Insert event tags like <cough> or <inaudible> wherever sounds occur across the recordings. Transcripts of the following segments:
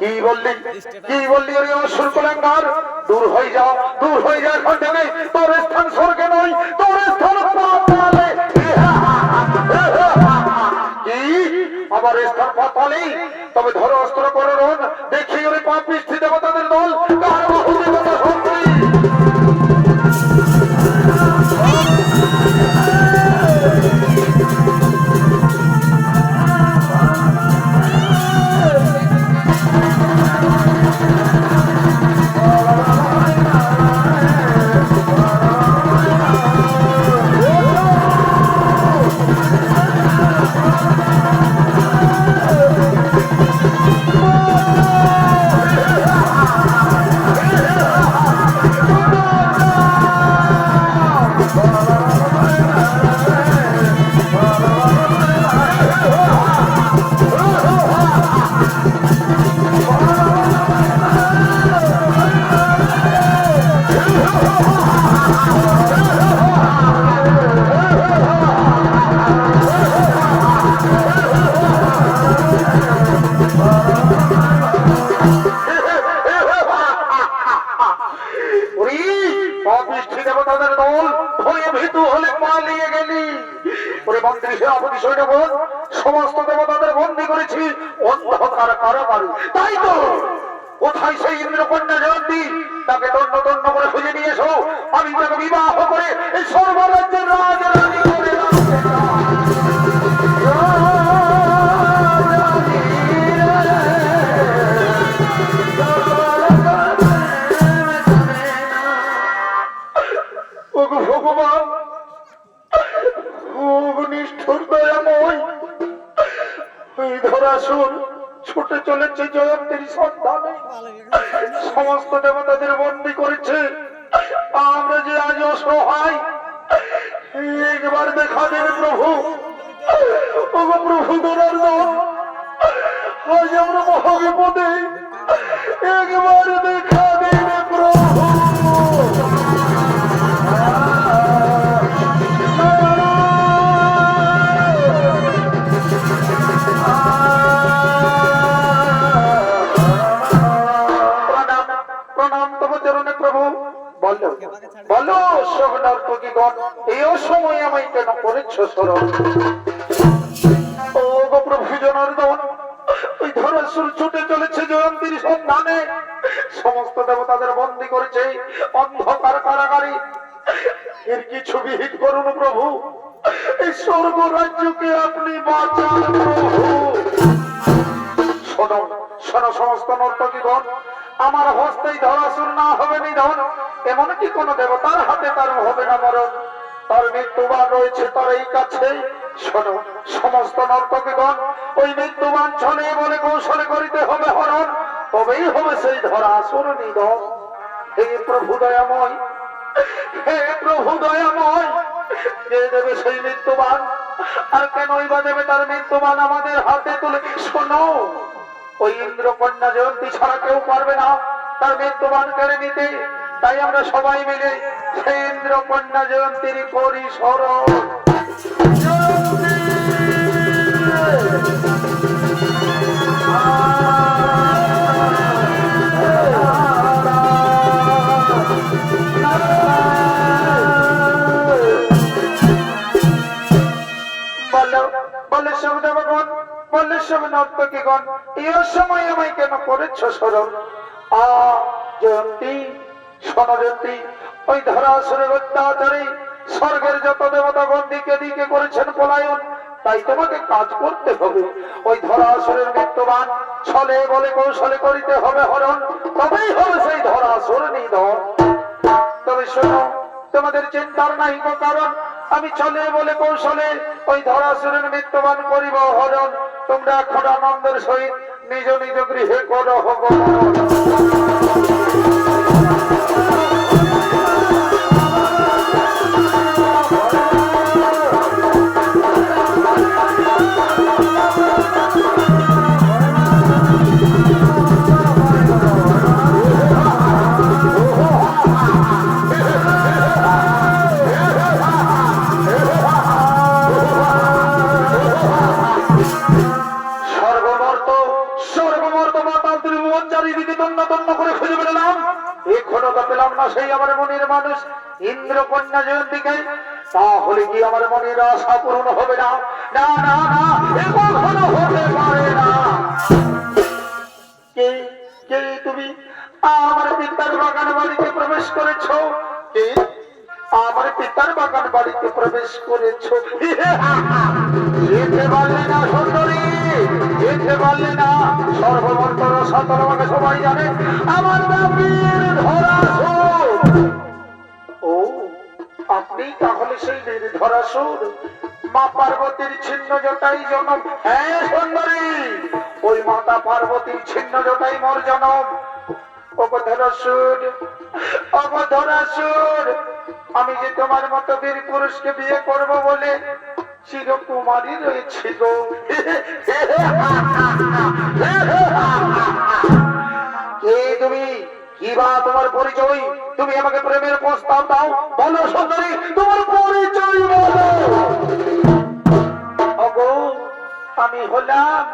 কি বললি? কি বললি দূর হয়ে যাও দূর হয়ে তোর স্থান স্বর্গে নয়, তোর স্থান পাতালে। কি? আমার স্থান তবে ধরো অস্ত্র করো দেখি ওরে পাপ মিষ্টি দেবতাদের দল। কার আমি বিবাহ করে সর্বরাজ্যের রাজ করে নিষ্ঠুর দয়াময়। এই ধরাসুর ছুটে চলেছে জয়ন্তীর সমস্ত দেবতাদের অসহায় একবার দেখা দেন প্রভু। ওগো প্রভু দল আজ আমরা মহাবিপদে একবার দেখা দেন প্রভু। বন্দি করেছে। অন্ধকার কারাগারি। এর কিছু বিহিত করুন প্রভু? এই স্বর্গ রাজ্যকে আপনি বাঁচান প্রভু। শোনো শোনো সমস্ত নর্তকীগণ, আমার হস্তেই ধরাসুর না হবে নিধন, এমনকি কোন দেবতার হাতে তার হবে না মরণ। তার মৃত্যুবান রয়েছে তার এই কাছে। শোনো, সমস্ত নর্তকীগণ, ওই মৃত্যুবান ছলে বলে কৌশলে করিতে হবে হরণ, তবেই হবে সেই ধরাসুর নিধন। হে প্রভু দয়াময়, হে প্রভু দয়াময় কে দেবে সেই মৃত্যুবান, আর কেনই বা দেবে তার মৃত্যুবান আমাদের হাতে তুলে? শোনো, ওই ইন্দ্রকন্যা জয়ন্তী ছাড়া কেউ পারবে না তার মৃত্যুবান কেড়ে নিতে। তাই আমরা সবাই মিলে সেই ইন্দ্রকন্যা জয়ন্তীর করি স্মরণ সব নর্তকীগণ এই সময় আমায় কেন করেছ স্মরণ আ, জয়ন্তী শোনো ওই ধরাসুরের অত্যাচারী, স্বর্গের যত দেবতাগণ দিকে দিকে করেছেন পলায়ন, তাই তোমাকে কাজ করতে হবে। ওই ধরাসুরের মৃত্যুবান ছলে বলে কৌশলে করিতে হবে হরণ, তবেই হবে সেই ধরাসুর নিধন। তবে শোনো, তোমাদের চিন্তার নাই কারণ, আমি চলে বলে কৌশলে ওই ধরাসুরের মৃত্যুবান করিব হরণ। তোমরা এখন আনন্দের সহিত নিজ নিজ গৃহে করো ভগবান সেই আমার মনের মানুষ ইন্দ্র কন্যা জয়ন্তীকে, তাহলে কি আমার মনের আশা পূরণ হবে না? না না না পিতার বাগান বাড়িতে প্রবেশ করেছ। যেতে পারলে না সুন্দরী যেতে পারলে না সর্বমন্তর সতর আমাকে সবাই জানে। আমার নামের ধরা ও, আপনি তাহলে সেই মা পার্বতীর ছিন্ন জটাই জনম। হ্যাঁ সুন্দরী, ওই মাতা পার্বতীর ছিন্ন জটাই মোর জনম। অবধরাসুর অবধরাসুর আমি যে তোমার মতো বীর পুরুষকে বিয়ে করব বলে চিরকুমারী রয়েছে গো। কে তুমি? কি বা তোমার পরিচয়? তুমি আমাকে প্রেমের প্রস্তাব দাও। বলো সুন্দরী, তোমার পরিচয় বলো। অগো আমি হলাম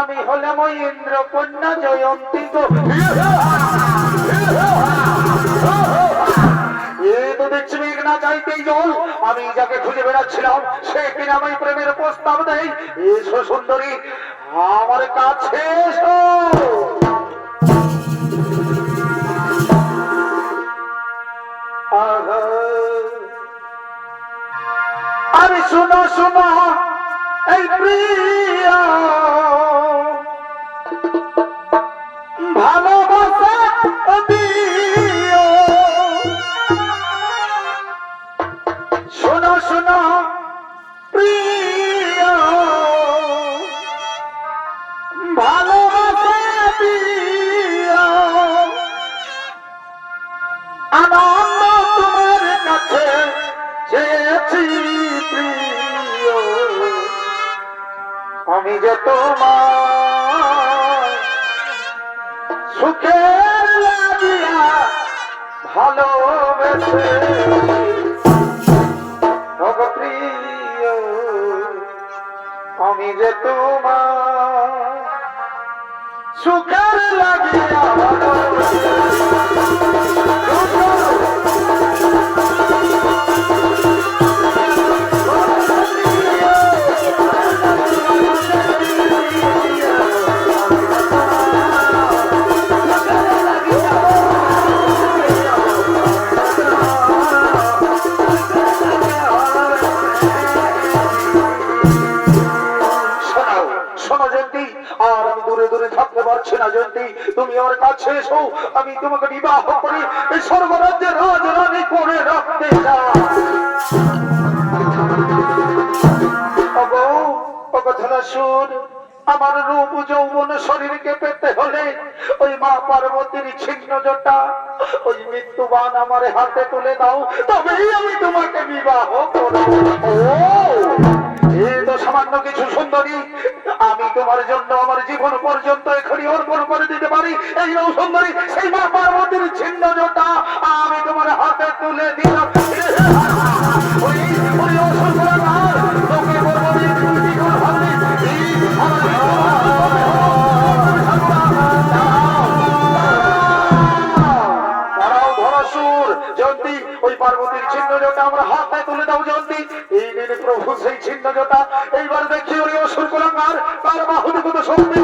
আমি হলাম ওই ইন্দ্র কন্যা জয়ন্তী তো না চাইতেই জল। আমি যাকে খুঁজে বেড়াচ্ছিলাম, সে কিনা আমায় প্রেমের প্রস্তাব দেয়। এসো সুন্দরী, আমার কাছে এসো। আরে শোনো শোনো, এই প্রিয়া। ভালোবাসা সুখের লাগিয়া ভালোবেসে। আমি যে তোমার সুখের লাগিয়া ভালোবেসে। বিবাহ করি, এই স্বর্গরাজ্যের রাজরানী করে রাখতে আমার রূপ যৌবন শরীরকে পেতে হলে ওই মা পার্বতীর ছিন্ন জোটা, ওই মৃত্যুবান আমার হাতে তুলে দাও, তবেই আমি তোমাকে বিবাহ করব। সামান্য কিছু সুন্দরী, আমি তোমার জন্য আমার জীবন পর্যন্ত এখনই অর্পণ করে দিতে পারি। এই রকম সুন্দরী, সেই মা পার্বতীর ছিন্ন জোটা আমি তোমার হাতে তুলে দিলাম। <laughs> ওই জোটা আমার হাতে তুলে দাও জলদি। এই দিন প্রভু সেই চিহ্ন জোটা এইবার দেখি ওরে অসুর কোলাঙ্গার, তার বাহুতে কত শক্তি।